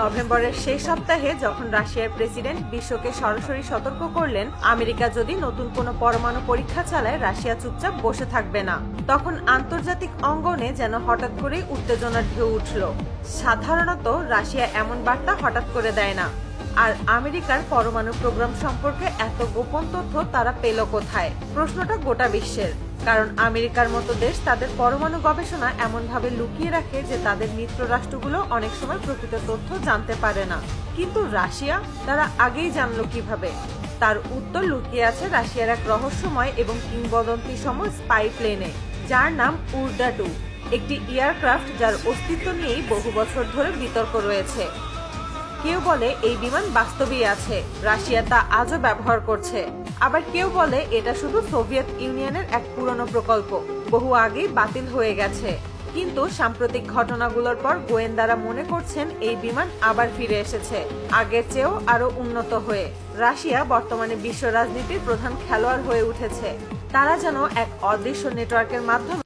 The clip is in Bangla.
নভেম্বরের শেষ সপ্তাহে যখন রাশিয়ার প্রেসিডেন্ট বিশ্বকে সরাসরি সতর্ক করলেন, আমেরিকা যদি নতুন কোনো পরমাণু পরীক্ষা চালায়, রাশিয়া চুপচাপ বসে থাকবে না। তখন আন্তর্জাতিক অঙ্গনে যেন হঠাৎ করেই উত্তেজনার ঢেউ উঠল। সাধারণত রাশিয়া এমন বার্তা হঠাৎ করে দেয় না। আর আমেরিকার পরমাণু প্রোগ্রাম সম্পর্কে এত গোপন তথ্য তারা পেল কোথায়? প্রশ্নটা গোটা বিশ্বের। কারণ আমেরিকার মতো দেশ তাদের পরমাণু গবেষণা এমনভাবে লুকিয়ে রাখে যে তাদের মিত্র রাষ্ট্রগুলো অনেক সময় প্রকৃত তথ্য জানতে পারে না। কিন্তু রাশিয়া? তারা আগেই জানলো কীভাবে? তার উত্তর লুকিয়ে আছে রাশিয়ার এক রহস্যময় এবং কিংবদন্তি সম স্পাই প্লেনে, যার নাম উর্ডা টু। একটি এয়ারক্রাফট যার অস্তিত্ব নিয়েই বহু বছর ধরে বিতর্ক রয়েছে। কেউ বলে এই বিমান বাস্তবেই আছে, রাশিয়া তা আজও ব্যবহার করছে। আবার কেউ বলে এটা শুধু সোভিয়েত ইউনিয়নের এক পুরনো প্রকল্প, বহু আগেই বাতিল হয়ে গেছে। কিন্তু সাম্প্রতিক ঘটনাগুলোর পর গোয়েন্দারা মনে করছেন এই বিমান আবার ফিরে এসেছে, আগের চেয়েও আরও উন্নত হয়ে। রাশিয়া বর্তমানে বিশ্ব রাজনীতির প্রধান খেলোয়াড় হয়ে উঠেছে, তারা যেন এক অদৃশ্য নেটওয়ার্কের মাধ্যমে